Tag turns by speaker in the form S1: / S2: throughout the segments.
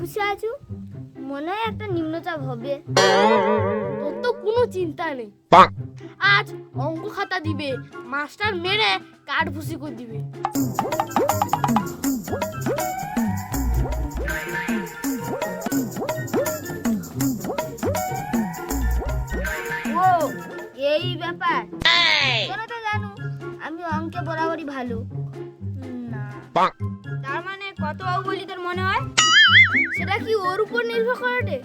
S1: বসে আছো? মনে হয় একটা নিম্নচাপ হবে।
S2: তোর তো কোনো চিন্তা নেই। আজ অঙ্ক খাতা দিবে মাস্টার মেরে কাঠ ভুসি করে দিবে।
S1: ও এই ব্যাপার। তোরা তো জানো আমি অঙ্কে বরাবরই ভালো। না। তার মানে কত পাবো তোর মনে হয়?
S2: সেটা কি ওর উপর নির্ভর করে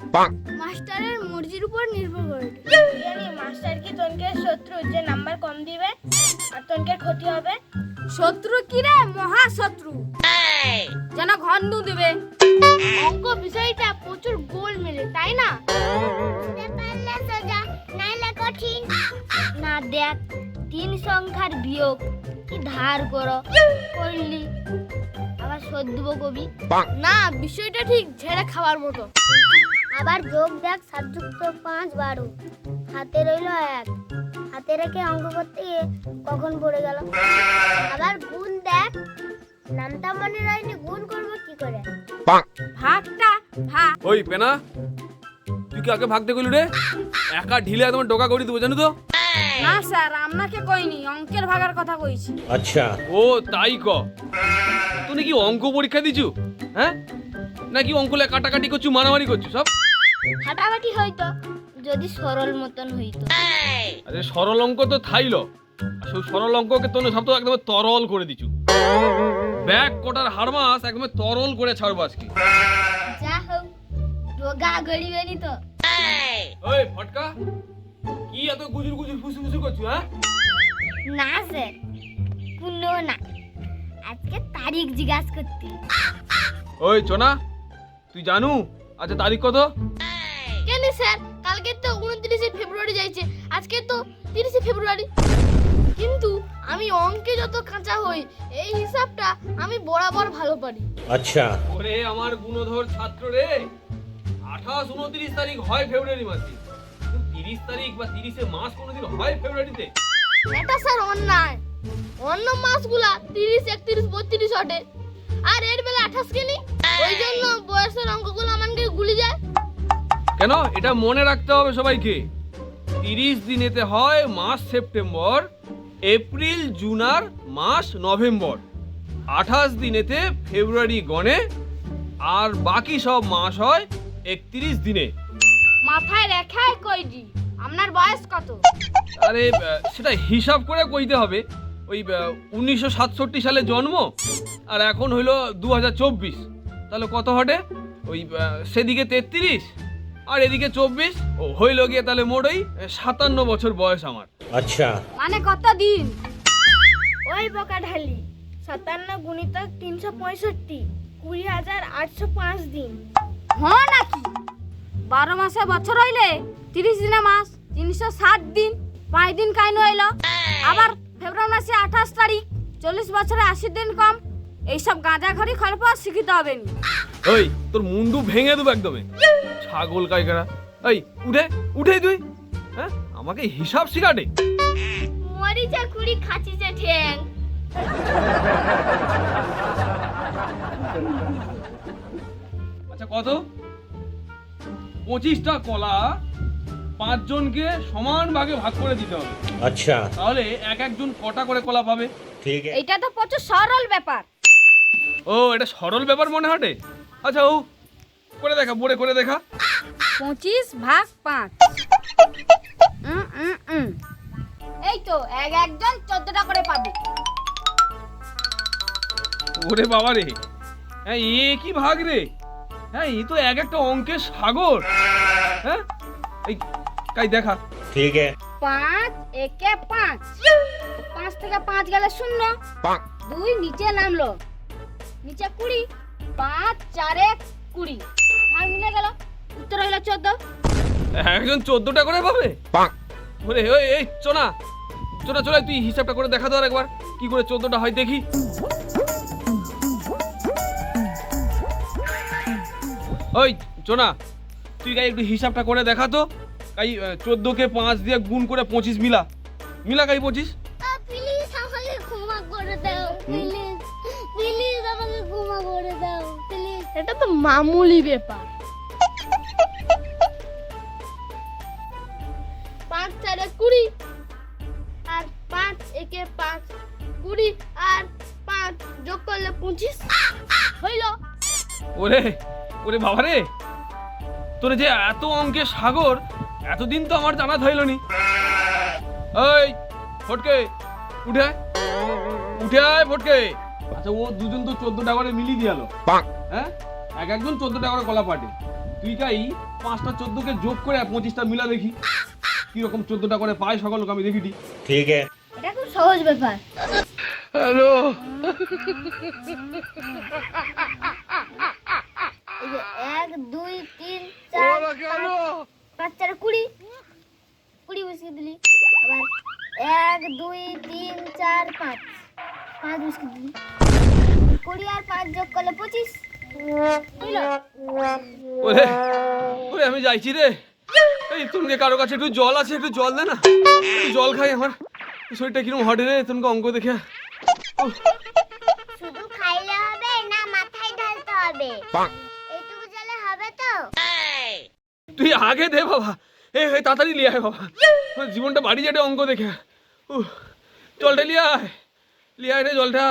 S2: মাস্টারের মর্জির উপর নির্ভর করে
S1: জানি মাস্টার কি তোনকে শত্রু? যে নাম্বার কম দিবে আর তোনকে ক্ষতি হবে?
S2: শত্রু কি রে? মহা শত্রু যেন ঘন্ডু দেবে। অঙ্ক বিষয়টা প্রচুর গোল মেলে তাই না?
S1: নাইলে কঠিন না দেখ তিন সংখ্যার বিয়োগ। কি ধার করো? করলি। আবার শোধ দেবো কবি
S2: না বিষয়টা ঠিক ঝেড়ে খাওয়ার মতো।
S1: আবার যোগ দেখ সাত যুক্ত পাঁচ বারো। হাতে রইল এক। হাতে রেখে অঙ্ক করতে গিয়ে কখন পড়ে গেল? আবার গুণ দেখ। নামটা মনে রয়নি গুণ করব কি করে?
S2: ভাগটা ভাগ।
S3: ওই পেনা তুই কি আগে ভাগতে গেলি রে? একা ঢিলে একদম ডোকা করে দেবো জানো তো?
S2: না স্যার আপনাকে কইনি অঙ্কের ভাগার কথা কইছি।
S4: আচ্ছা।
S3: ও তাই ক। তুমি কি অঙ্ক পরীক্ষা দিছো? হ্যাঁ? নাকি অঙ্কলে কাটাকাটি করছ মারামারি করছ সব?
S1: ফাটাফাটি হইতো যদি সরল মতন হইতো।
S3: আরে সরল অঙ্ক তো থাইল। আসলে সরল অঙ্ককে তোনে সব তো একদম তরল করে দিছো। ব্যাক কোটার হারমাস একদম তরল করে ছাড়বো আজকে।
S1: যা হোক রোগা গড়িবেনি তো।
S3: ওই ফটকা। কি এত গুজুর গুজুর ফুসু ফুসু করছ হ্যাঁ?
S1: না স্যার কোনো না। আজকে তারিখ জিজ্ঞাসা করতে।
S3: ওই চোনা তুই জানু? আচ্ছা তারিখ কত?
S2: কেন স্যার? কালকে তো উনত্রিশে ফেব্রুয়ারি যাইছে আজকে তো তিরিশে ফেব্রুয়ারি। কিন্তু আমি অঙ্কে যত কাঁচা হই এই হিসাবটা আমি বরাবর ভালো পারি।
S4: আচ্ছা।
S3: ওরে আমার গুণধর ছাত্র রে। আঠাশ উনত্রিশ তারিখ হয় ফেব্রুয়ারি মাসে। তিরিশ তারিখ বা তিরিশে মাস কোনোদিন হয় ফেব্রুয়ারিতে?
S2: এটা স্যার অন্যায়। অন্য মাসগুলা তিরিশ একত্রিশ বত্রিশ ওঠে। আর এর বেলা আঠাশ কেনি ওই জন্য বয়সের অঙ্কগুলো আমাকে গুলি যায়।
S3: কেন? এটা মনে রাখতে হবে সবাইকে। তিরিশ দিনেতে হয় মাস সেপ্টেম্বর এপ্রিল জুন আর মাস নভেম্বর। আঠাশ দিনেতে ফেব্রুয়ারি গণে আর বাকি সব মাস হয় একত্রিশ দিনে।
S2: মাথায় রেখাই দি? আপনার বয়স কত?
S3: আরে সেটা হিসাব করে কইতে হবে। ওই উনিশশো সাতষট্টি সালে জন্ম আর এখন হইল দু হাজার চব্বিশ। তাহলে কত হটে? ওই সেদিকে তেত্রিশ আর এদিকে চব্বিশ। ও হইল গিয়ে তাহলে মোটই সাতান্ন বছর বয়স আমার।
S4: আচ্ছা।
S2: মানে কত দিন?
S1: ওই বোকা ঢালি সাতান্ন গুণিতক তিনশো পঁয়ষট্টি কুড়ি হাজার আটশো পাঁচ দিন।
S2: হ্যাঁ নাকি? বারো মাসে বছর হইলে তিরিশ দিনে মাস তিনশো ষাট দিন পাঁচ দিন কাইন হইল। আবার ফেব্রুয়ারি মাসে আঠাশ তারিখ চল্লিশ বছরে আশি দিন কম। এইসব গাঁজা ঘড়ি খরপ শিখিতে হবে
S3: ওই তোর মুন্ডু ভেঙে দেবো একদমে। ছাগল কাইকারা। এই উঠে উঠে তুই। হ্যাঁ আমাকে হিসাব শিখাটে।
S1: মরিচা কুড়ি খাচিছে ঠ্যাং।
S3: আচ্ছা কত? পঁচিশটা কলা পাঁচজনকে সমান ভাগে ভাগ করে দিতে হবে।
S4: আচ্ছা।
S3: তাহলে এক একজন কটা করে কলা পাবে?
S4: ঠিক আছে
S2: এটা তো প্রচুর সরল ব্যাপার।
S3: ও এটা সরল ব্যাপার মনে হয় আচ্ছা ও করে দেখা বড়ে করে দেখা।
S2: পঁচিশ ভাগ পাঁচ। এই তো এক একজন চোদ্দটা করে পাবে।
S3: ওরে বাবা রে হ্যাঁ, এ কি ভাগ রে? হ্যাঁ এই তো এক একটা অঙ্কের সাগর। হ্যাঁ? এই কাই দেখা।
S4: ঠিক আছে।
S2: পাঁচ একে পাঁচ। পাঁচ থেকে পাঁচ গেলে শূন্য। দুই নিচে নামলো। নিচে কুড়ি। পাঁচ চারে কুড়ি। ভাঙলে গেল। উত্তর হইল চোদ্দ।
S3: একজন চোদ্দটা করে পাবে? বলে ওই এই চোনা। চোনা চোনা তুই হিসাবটা করে দেখা দাও একবার। কি করে চোদ্দটা হয় দেখি। ওই চোনা তুই গাই একটু হিসাবটা করে দেখা তো। কাই চোদ্দোকে পাঁচ দিয়ে গুণ করে পঁচিশ মিলা। মিলা কাই পঁচিশ?
S1: প্লিজ আমাকে ক্ষমা করে দাও প্লিজ প্লিজ আমাকে ক্ষমা করে দাও প্লিজ
S4: এটা তো মামুলি ব্যাপার। পাঁচ চারে কুড়ি আর পাঁচ একে পাঁচ কুড়ি আর পাঁচ যোগ করলে পঁচিশ। হইল।
S3: ওরে ওরে বাবা রে। তোর যে এত অঙ্কের সাগর এতদিন তো আমার জানা ধইল নি। এই ফটকে উঠে উঠে আয় ফটকে। আচ্ছা ও দুজন তো চোদ্দ টাকারে মিলি দিয়ালো। হ্যাঁ? এক একজন চোদ্দ টাকার কলা পাটে। তুই তাই পাঁচটা চোদ্দকে যোগ করে পঁচিশটা মিলা দেখি? কীরকম টাকা করে পায় সকল আমি দেখি
S5: দি ঠিক আছে।
S1: এটা খুব সহজ ব্যাপার।
S3: হ্যালো।
S1: এই যে এক দুই তিন চার পাঁচ, পাঁচ চারে কুড়ি। কুড়ি বিস্কিট দিলি। আবার এক দুই তিন চার পাঁচ। পাঁচ বিস্কিট দিলি। কুড়ি আর পাঁচ যোগ করলে পঁচিশ।
S3: ওরে ওরে আমি যাইছি রে। এই তুমি কারও কাছে একটু জল আছে একটু জল দে না। জল খাই আমার। শরীরটা কীরকম হটে রে তোমাকে অঙ্ক দেখে।
S1: শুধু খাইলে হবে না মাথায় ঢালতে হবে এইটুকু জলে হবে তো
S3: তুই আগে দে বাবা। এই তাড়াতাড়ি লিয়ে আয় বাবা। জীবনটা বাড়ি যাবে অঙ্ক দেখে। জলটা লিয়ে আয়। লিয়ে আয় রে জলটা।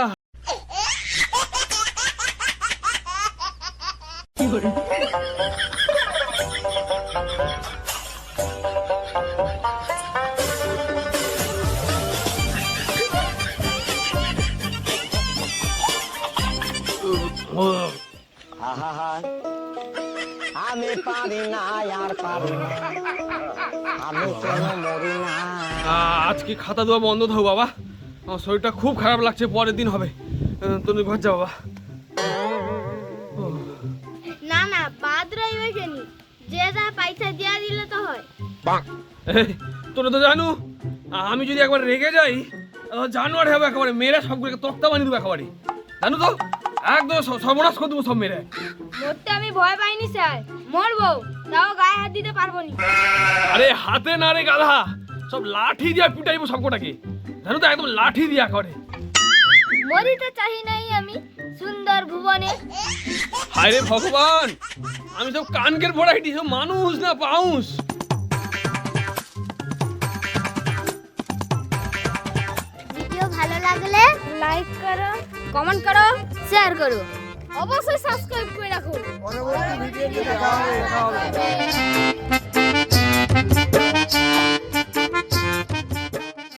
S3: উহ,
S5: আহা আমি পারি না আর পারি না। আমি কেন মরি না?
S3: আজকে খাতা দেওয়া বন্ধ থাকো বাবা? আমার শরীরটা খুব খারাপ লাগছে পরের দিন হবে। তুমি ঘর যা বাবা।
S4: না না বাদ রইবে কেনি যে যা পয়সা দিয়া দিলে তো হয়।
S3: তোরা তো জানো আমি যদি একবার রেগে যাই জানোয়ার হবে একেবারে মেরে সবগুলোকে তক্তা বানিয়ে দেবো একেবারে। জানো তো? একদম সর্বনাশ করে দেবো সব মেরে।
S2: মরতে আমি ভয় পাইনি স্যার। মরবো তাও গায়ে হাত দিতে পারব না।
S3: আরে হাতে না রে গাধা সব লাঠি দিয়ে পিটাইবো সবকটাকে জানো তো একদম লাঠি দিয়া করে।
S1: মরিতে চাহি নাই আমি সুন্দর ভুবনে।
S3: হায় রে ভগবান আমি সব কানকের ভরাইটি সব মানুষ না পাউস।
S1: ভিডিও ভালো লাগলে
S2: লাইক করো কমেন্ট করো
S1: শেয়ার করো।
S4: অবশ্যই সাবস্ক্রাইব করে রাখুন
S5: পরবর্তী ভিডিওতে দেখা হবে।